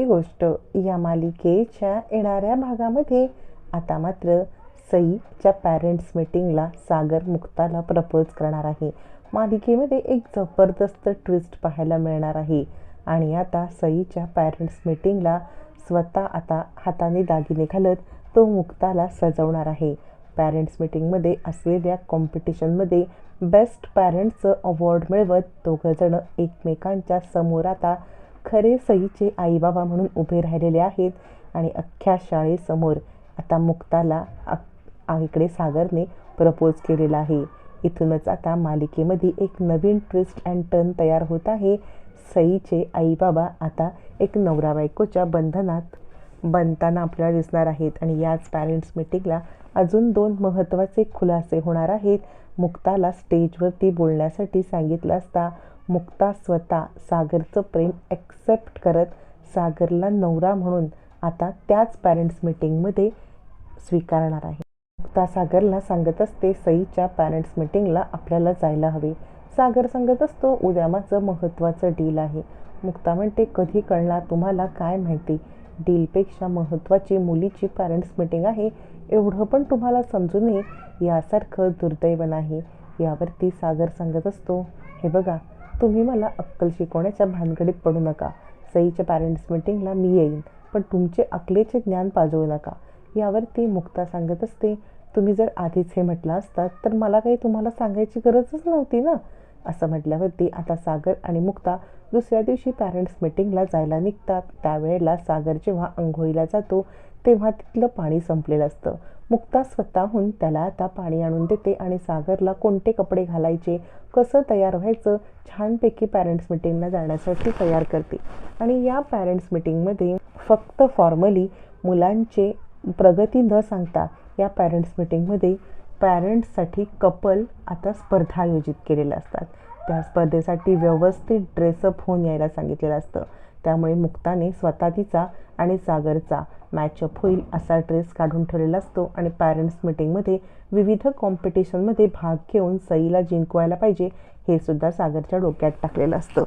ही गोष्ट या मालिकेच्या येणाऱ्या भागामध्ये आता मात्र सईच्या पॅरेंट्स मीटिंगला सागर मुक्ताला प्रपोज करणार आहे. मालिकेमध्ये एक जबरदस्त ट्विस्ट पाहायला मिळणार आहे. आणि आता सईच्या पॅरेंट्स मीटिंगला स्वतः आता हाताने दागिने घालत तो मुक्ताला सजवणार आहे. पॅरेंट्स मीटिंगमध्ये असलेल्या कॉम्पिटिशनमध्ये बेस्ट पॅरेंट्सचं अवॉर्ड मिळवत दोघंजणं एकमेकांच्या समोर आता खरे सईचे आईबाबा म्हणून उभे राहिलेले आहेत आणि अख्ख्या शाळेसमोर आता मुक्ताला इकडे सागरने प्रपोज केलेला आहे. इथूनच आता मालिकेमध्ये एक नवीन ट्विस्ट अँड टर्न तयार होत आहे. सईचे आईबाबा आता एक नवरा बायकोच्या बंधनात बनताना आपल्याला दिसणार आहेत आणि याच पॅरेंट्स मिटिंगला अजून दोन महत्त्वाचे खुलासे होणार आहेत. मुक्ताला स्टेजवरती बोलण्यासाठी सांगितलं असता मुक्ता स्वतः सागरचं प्रेम ॲक्सेप्ट करत सागरला नवरा म्हणून आता त्याच पॅरेंट्स मीटिंगमध्ये स्वीकारणार आहे. मुक्ता सागरला सांगत असते सईच्या पॅरेंट्स मीटिंगला आपल्याला जायला हवे. सागर सांगत असतो उद्या माझं महत्त्वाचं डील आहे. मुक्ता म्हणते कधी कळणार तुम्हाला? काय माहिती? डीलपेक्षा महत्त्वाची मुलीची पॅरेंट्स मीटिंग आहे. एवढं पण तुम्हाला समजू नये यासारखं दुर्दैव नाही. यावरती सागर सांगत असतो हे बघा तुम्ही मला अक्कल शिकवण्याच्या भानगडीत पडू नका. सईच्या पॅरेंट्स मीटिंगला मी येईन पण तुमचे अकलेचे ज्ञान पाजवू नका. यावरती मुक्ता सांगत असते तुम्ही जर आधीच हे म्हटलं असतात तर मला काही तुम्हाला सांगायची गरजच नव्हती ना? असं म्हटल्यावरती आता सागर आणि मुक्ता दुसऱ्या दिवशी पॅरेंट्स मीटिंगला जायला निघतात. त्यावेळेला सागर जेव्हा अंघोळीला जातो तेव्हा तिथलं पाणी संपलेलं असतं. मुक्ता स्वतःहून त्याला आता पाणी आणून देते आणि सागरला कोणते कपडे घालायचे कसं तयार व्हायचं छानपैकी पॅरेंट्स मिटिंगला जाण्यासाठी तयार करते. आणि या पॅरेंट्स मिटिंगमध्ये फक्त फॉर्मली मुलांचे प्रगती न सांगता या पॅरेंट्स मिटिंगमध्ये पॅरेंट्ससाठी कपल आता स्पर्धा आयोजित केलेल्या असतात. त्या स्पर्धेसाठी व्यवस्थित ड्रेसअप होऊन यायला सांगितलेलं असतं. त्यामुळे मुक्ताने स्वतः तिचा आणि सागरचा मॅचअप होईल असा ड्रेस काढून ठेवलेला असतो आणि पॅरेंट्स मिटिंगमध्ये विविध कॉम्पिटिशनमध्ये भाग घेऊन सईला जिंकवायला पाहिजे हे सुद्धा सागरच्या डोक्यात टाकलेलं असतं.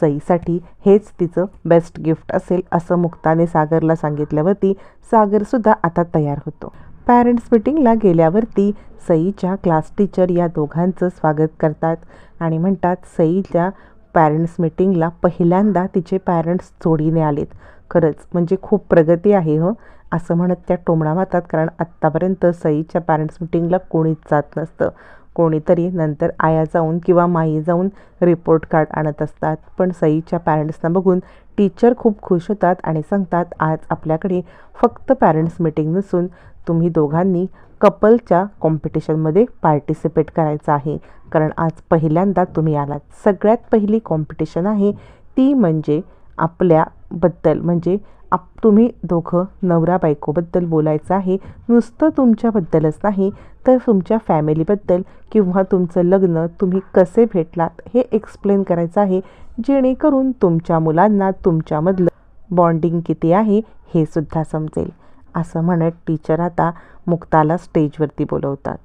सईसाठी हेच तिचं बेस्ट गिफ्ट असेल असं मुक्ताने सागरला सांगितल्यावरती सागरसुद्धा आता तयार होतो. पॅरेंट्स मिटिंगला गेल्यावरती सईच्या क्लास टीचर या दोघांचं स्वागत करतात आणि म्हणतात सईच्या पॅरेंट्स मिटिंगला पहिल्यांदा तिचे पॅरेंट्स जोडीने आलेत. खरंच म्हणजे खूप प्रगती आहे हो. असं म्हणत त्या टोमणा मारतात कारण आत्तापर्यंत सईच्या पॅरेंट्स मिटिंगला कोणीच जात नसतं. कोणीतरी नंतर आया जाऊन किंवा माई जाऊन रिपोर्ट कार्ड आणत असतात. पण सईच्या पॅरेंट्सना बघून टीचर खूप खुश होतात आणि सांगतात आज आपल्याकडे फक्त पॅरेंट्स मिटिंग नसून तुम्ही दोघांनी कपलच्या कॉम्पिटिशनमध्ये पार्टिसिपेट करायचं आहे. कारण आज पहिल्यांदा तुम्ही आलात. सगळ्यात पहिली कॉम्पिटिशन आहे ती म्हणजे आपल्याबद्दल. म्हणजे आप तुम्ही दोघं नवरा बायकोबद्दल बोलायचं आहे नुसतं तुमच्याबद्दलच नाही तर तुमच्या फॅमिलीबद्दल किंवा तुमचं लग्न तुम्ही कसे भेटलात हे एक्सप्लेन करायचं आहे जेणेकरून तुमच्या मुलांना तुमच्यामधलं बॉन्डिंग किती आहे हे सुद्धा समजेल. असं म्हणत टीचर आता मुक्ताला स्टेजवरती बोलवतात.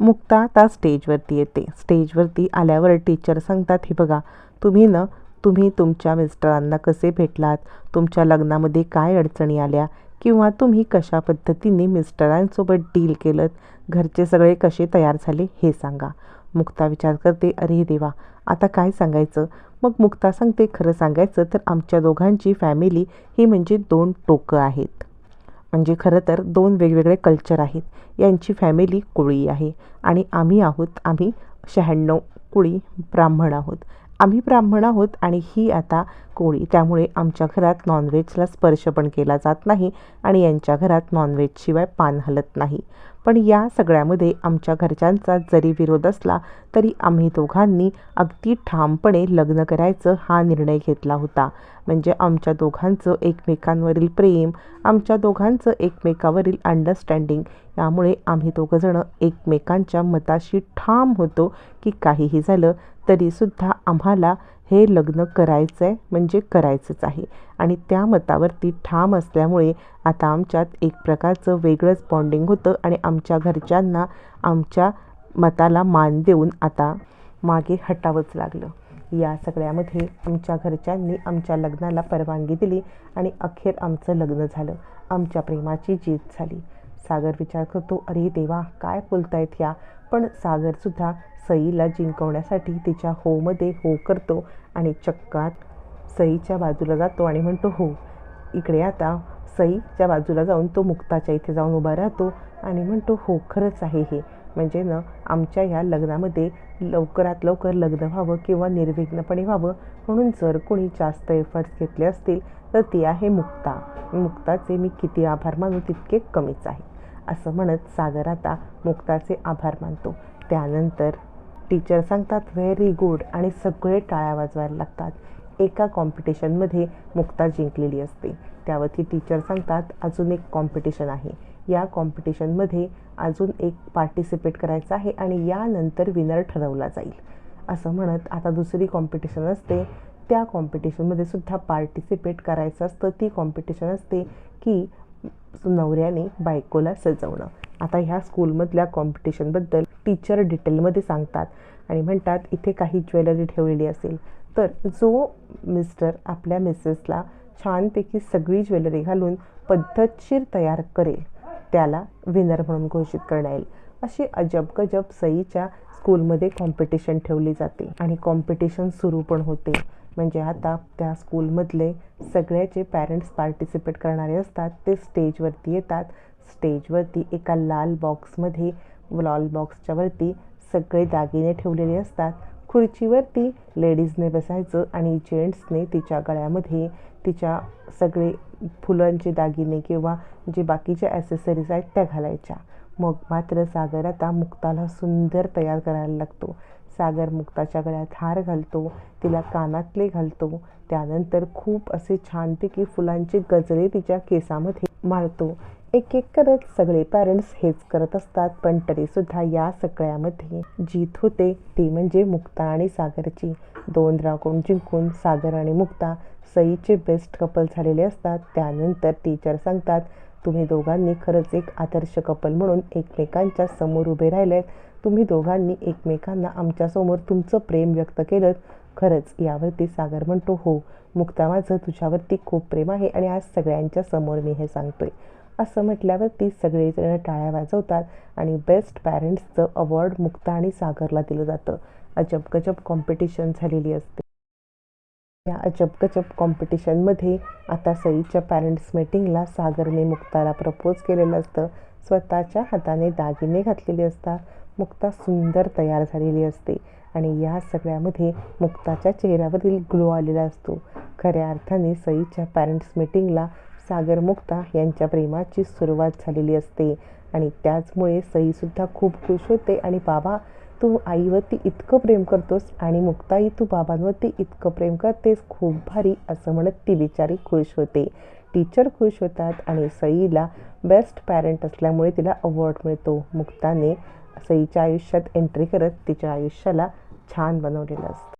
मुक्ता आता स्टेजवरती येते. स्टेजवरती आल्यावर टीचर सांगतात हे बघा तुम्ही ना तुम्ही तुमच्या मिस्टरांना कसे भेटलात? तुमच्या लग्नामध्ये काय अडचणी आल्या? किंवा तुम्ही कशा पद्धतीने मिस्टरांसोबत डील केलं घरचे सगळे कसे तयार झाले? हे सांगा. मुक्ता विचार करते अरे देवा आता काय सांगायचं? मग मुक्ता सांगते खरं सांगायचं तर आमच्या दोघांची फॅमिली ही म्हणजे दोन टोकं आहेत. म्हणजे खरं तर दोन वेगवेगळे कल्चर आहेत. यांची फॅमिली कोळी आहे आणि आम्ही आहोत आम्ही शहाण्णव कुळी ब्राह्मण आहोत. आम्ही ब्राह्मण आहोत आणि ही आता कोळी. त्यामुळे आमच्या घरात नॉनव्हेजला स्पर्श पण केला जात नाही आणि यांच्या घरात नॉनव्हेजशिवाय पान हलत नाही. पण या सगळ्यामध्ये आमच्या घरच्यांचा जरी विरोध असला तरी आम्ही दोघांनी अगदी ठामपणे लग्न करायचं हा निर्णय घेतला होता. म्हणजे आमच्या दोघांचं एकमेकांवरील प्रेम आमच्या दोघांचं एकमेकावरील अंडरस्टँडिंग यामुळे आम्ही दोघंजणं एकमेकांच्या मताशी ठाम होतो की काहीही झालं तरीसुद्धा आम्हाला हे लग्न करायचं आहे म्हणजे करायचंच आहे. आणि त्या मतावरती ठाम असल्यामुळे आता आमच्यात एक प्रकारचं वेगळंच बॉन्डिंग होतं आणि आमच्या घरच्यांना आमच्या मताला मान देऊन आता मागे हटावंच लागलं. या सगळ्यामध्ये आमच्या घरच्यांनी आमच्या लग्नाला परवानगी दिली आणि अखेर आमचं लग्न झालं. आमच्या प्रेमाची जीत झाली. सागर विचार करतो अरे देवा काय बोलतायत ह्या? पण सागरसुद्धा सईला जिंकवण्यासाठी तिच्या होमध्ये हो करतो आणि चक्कात सईच्या बाजूला जातो आणि म्हणतो हो इकडे आता सईच्या बाजूला जाऊन तो मुक्ताच्या इथे जाऊन उभा राहतो आणि म्हणतो हो खरंच आहे हे. म्हणजे ना आमच्या ह्या लग्नामध्ये लवकरात लवकर लग्न व्हावं किंवा निर्विघ्नपणे व्हावं म्हणून जर कोणी जास्त एफर्ट्स घेतले असतील तर ती आहे मुक्ता. मुक्ताचे मी किती आभार मानू तितके कमीच आहे. असं म्हणत सागर आता मुक्ताचे आभार मानतो. त्यानंतर टीचर सांगतात व्हेरी गुड. आणि सगळे टाळ्या वाजवायला लागतात. एका कॉम्पिटिशनमध्ये मुक्ता जिंकलेली असते. त्यावरती टीचर सांगतात अजून एक कॉम्पिटिशन आहे. या कॉम्पिटिशनमध्ये अजून एक पार्टिसिपेट करायचं आहे आणि यानंतर विनर ठरवला जाईल. असं म्हणत आता दुसरी कॉम्पिटिशन असते. त्या कॉम्पिटिशनमध्ये सुद्धा पार्टिसिपेट करायचं असतं. ती कॉम्पिटिशन असते की नवऱ्याने बायकोला सजवणं. आता ह्या स्कूलमधल्या कॉम्पिटिशनबद्दल टीचर डिटेलमध्ये सांगतात. आणि म्हणतात इथे काही ज्वेलरी ठेवलेली असेल. तर जो मिस्टर आपल्या मिसेसला छानपैकी सगळी ज्वेलरी घालून पद्धतशीर तयार करेल त्याला विनर म्हणून घोषित करण्यात येईल. अशी अजब गजब सईच्या स्कूलमध्ये कॉम्पिटिशन ठेवली जाते. आणि कॉम्पिटिशन सुरू पण होते. म्हणजे आता त्या स्कूलमधले सगळ्याचे पॅरेंट्स पार्टिसिपेट करणारे असतात ते स्टेजवरती येतात. स्टेजवरती एका लाल बॉक्समध्ये वॉल बॉक्सच्या वरती सगळे दागिने ठेवलेले असतात. खुर्चीवरती लेडीजने बसायचं आणि जेंट्सने तिच्या गळ्यामध्ये तिच्या सगळे फुलांचे दागिने किंवा जे बाकीच्या ॲसेसरीज आहेत त्या घालायच्या. मग मात्र सागर आता मुक्ताला सुंदर तयार करायला लागतो. सागर मुक्ताच्या गळ्यात हार घालतो तिला कानातले घालतो. त्यानंतर खूप असे छानपैकी फुलांचे गजरे तिच्या केसामध्ये माळतो एक एक करत सगळे पॅरेंट्स हेच करत असतात पण तरीसुद्धा या सगळ्यामध्ये जीत होते. ती म्हणजे मुक्ता आणि सागरची. दोन राखून जिंकून सागर आणि मुक्ता सईचे बेस्ट कपल झालेले असतात. त्यानंतर टीचर सांगतात तुम्ही दोघांनी खरंच एक आदर्श कपल म्हणून एकमेकांच्या समोर उभे राहिलेत. तुम्ही दोघांनी एकमेकांना आमच्यासमोर तुमचं प्रेम व्यक्त केलं खरंच यावरती सागर म्हणतो हो मुक्ता माझं तुझ्यावरती खूप प्रेम आहे आणि आज सगळ्यांच्या समोर मी हे सांगतोय. असं म्हटल्यावरती सगळेजण टाळ्या वाजवतात आणि बेस्ट पॅरेंट्सचं अवॉर्ड मुक्ता आणि सागरला दिलं जातं. अजब गजब कॉम्पिटिशन झालेली असते. या अजब गजब कॉम्पिटिशनमध्ये आता सईच्या पॅरेंट्स मीटिंगला सागरने मुक्ताला प्रपोज केलेलं असतं. स्वतःच्या हाताने दागिने घातलेले असतात. मुक्ता सुंदर तयार झालेली असते आणि या सगळ्यामध्ये मुक्ताच्या चेहऱ्यावरील ग्लो आलेला असतो. खऱ्या अर्थाने सईच्या पॅरेंट्स मीटिंगला सागर मुक्ता यांच्या प्रेमाची सुरुवात झालेली असते. आणि त्याचमुळे सईसुद्धा खूप खुश होते आणि बाबा तू आईवरती इतकं प्रेम करतोस आणि मुक्ताई तू बाबांवरती इतकं प्रेम करतेस खूप भारी असं म्हणत ती बिचारी खुश होते. टीचर खुश होतात आणि सईला बेस्ट पॅरेंट असल्यामुळे तिला अवॉर्ड मिळतो. मुक्ताने सईच्या आयुष्यात एंट्री करत तिच्या आयुष्याला छान बनवलेलं असतं.